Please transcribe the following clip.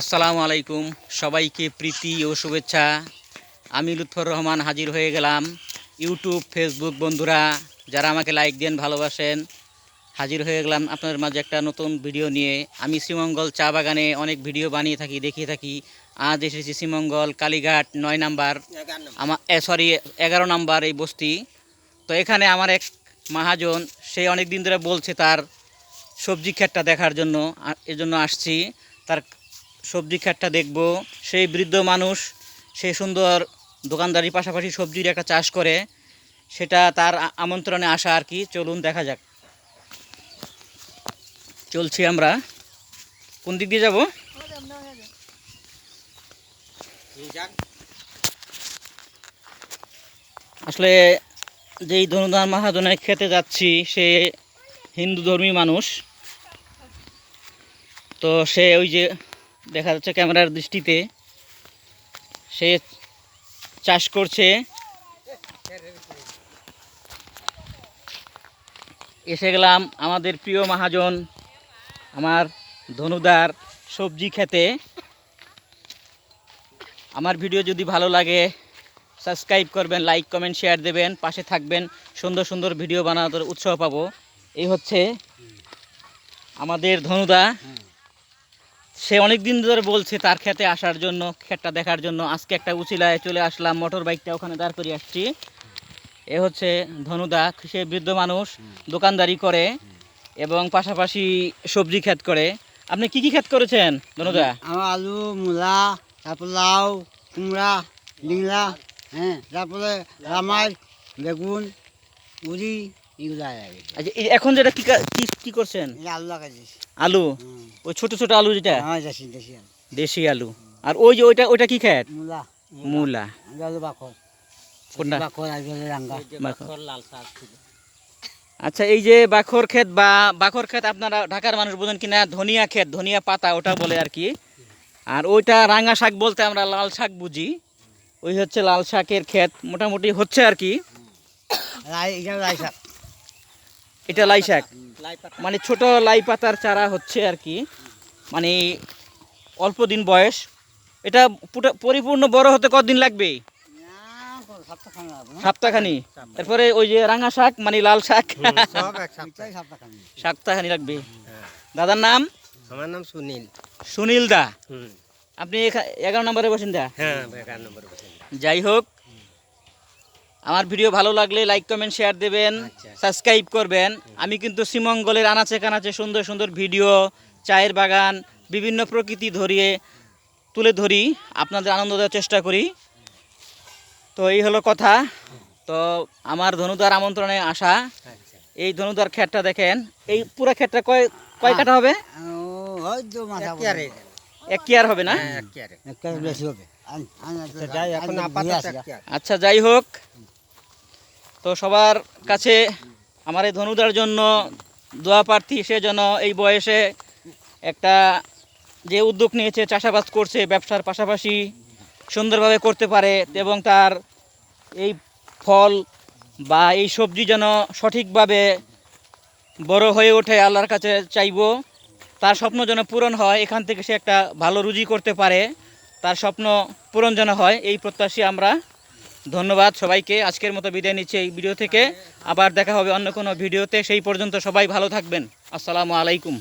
আসসালামু আলাইকুম। সবাইকে প্রীতি ও শুভেচ্ছা। আমি লুৎফর রহমান হাজির হয়ে গেলাম ইউটিউব, ফেসবুক বন্ধুরা, যারা আমাকে লাইক দেন, ভালোবাসেন, হাজির হয়ে গেলাম আপনাদের মাঝে একটা নতুন ভিডিও নিয়ে। আমি শ্রীমঙ্গল চা বাগানে অনেক ভিডিও বানিয়ে থাকি, দেখিয়ে থাকি। আজ এসেছি শ্রীমঙ্গল, কালীঘাট নয় নাম্বার আমার সরি এগারো নাম্বার এই বস্তি। তো এখানে আমার এক মহাজন, সে অনেক দিন ধরে বলছে তার সবজি ক্ষেতটা দেখার জন্য এজন্য আসছি। তার সবজি ক্ষেতটা দেখব। সেই বৃদ্ধ মানুষ সেই সুন্দর দোকানদারির পাশাপাশি সবজির একটা চাষ করে। সেটা তার আমন্ত্রণে আসা আর কি। চলুন দেখা যাক। চলছি আমরা। কোন দিক দিয়ে যাব? আসলে যেই ধনুদান মহাজনের খেতে যাচ্ছি, সে হিন্দু ধর্মী মানুষ। তো সে ওই যে দেখা যাচ্ছে ক্যামেরার দৃষ্টিতে। সে চাষ করছে। এসে গেলাম আমাদের প্রিয় মহাজন, আমার ধনুদার সবজি খেতে। আমার ভিডিও যদি ভালো লাগে, সাবস্ক্রাইব করবেন, লাইক, কমেন্ট, শেয়ার দেবেন, পাশে থাকবেন। সুন্দর সুন্দর ভিডিও বানানোর উৎসাহ পাবো। এই হচ্ছে আমাদের ধনুদা। সে অনেক দিন ধরে বলছে তার খেতে আসার জন্য ক্ষেতটা দেখার জন্য। আজকে একটা উচিলায় চলে আসলাম, মোটর বাইকটা ওখানে দাঁড় করিয়ে আসছি। এ হচ্ছে ধনুদা, সে বৃদ্ধ মানুষ, দোকানদারি করে এবং পাশাপাশি সবজি ক্ষেত করে। আপনি কি কি ক্ষেত করেছেন, ধনুদা? আমার আলু, মূলা, তারপর লাউ, কুমড়া ডিংলা হ্যাঁ তারপরে রামাই, বেগুন উড়ি আচ্ছা এই এখন যেটা কি কা- করছেন? আলু ওই ছোট ছোট আলু যেটা? হ্যাঁ দেশি আলু। দেশি আলু। আর ওই যে ওইটা ওইটা কি খেত মূলা। কোনটা? বাখর। আচ্ছা এই যে বাখর ক্ষেত বা বাখর ক্ষেত আপনারা ঢাকার মানুষ বোঝেন কিনা ধনিয়া ক্ষেত ধনিয়া পাতা ওটা বলে আর কি। আর ওইটা রাঙা শাক বলতে আমরা লাল শাক বুঝি। ওই হচ্ছে লাল শাকের ক্ষেত মোটামুটি হচ্ছে আর কি। এটা শাক। এটা লাই শাক। মানে ছোট লাই পাতার চারা হচ্ছে আর কি। মানে অল্প দিন বয়স। এটা পরিপূর্ণ বড় হতে কতদিন লাগবে? সপ্তাহখানি। তারপরে ওই যে রাঙা শাক মানে লাল শাক। সপ্তাহখানি লাগবে। দাদার নাম? আমার নাম সুনীল। সুনীল দা। আপনি এগারো নম্বরে বাসিন্দা হ্যাঁ এগারো নম্বর বসে যাই হোক আমার ভিডিও ভালো লাগলে লাইক কমেন্ট শেয়ার দেবেন আচ্ছা। সাবস্ক্রাইব করবেন। আমি কিন্তু শ্রীমঙ্গলের আনাচে কানাচে সুন্দর সুন্দর ভিডিও চায়ের বাগান বিভিন্ন প্রকৃতি ধরিয়ে তুলে ধরি আপনাদের আনন্দ দেওয়ার চেষ্টা করি। তো এই হলো কথা। তো আমার ধনুদার আমন্ত্রণে আসা। আচ্ছা। এই ধনুদার ক্ষেতটা দেখেন। এই পুরো ক্ষেতটা কয় কয় কাটা হবে? এক কি আর হবে না? হবে। আচ্ছা যাই হোক। তো সবার কাছে আমার এই ধনুদার জন্য দোয়া প্রার্থী সে যেন এই বয়সে একটা যে উদ্যোগ নিয়েছে, চাষাবাদ করছে, ব্যবসার পাশাপাশি সুন্দরভাবে করতে পারে এবং তার এই ফল বা এই সবজি যেন সঠিকভাবে বড় হয়ে ওঠে আল্লাহর কাছে চাইব। তার স্বপ্ন যেন পূরণ হয়, এখান থেকে সে একটা ভালো রুজি করতে পারে। তার স্বপ্ন পূরণ যেন হয়, এই প্রত্যাশী আমরা ধন্যবাদ সবাইকে। আজকের মতো বিদায় নিচ্ছি এই ভিডিও থেকে। আবার দেখা হবে অন্য কোনো ভিডিওতে। সেই পর্যন্ত সবাই ভালো থাকবেন। আসসালামু আলাইকুম।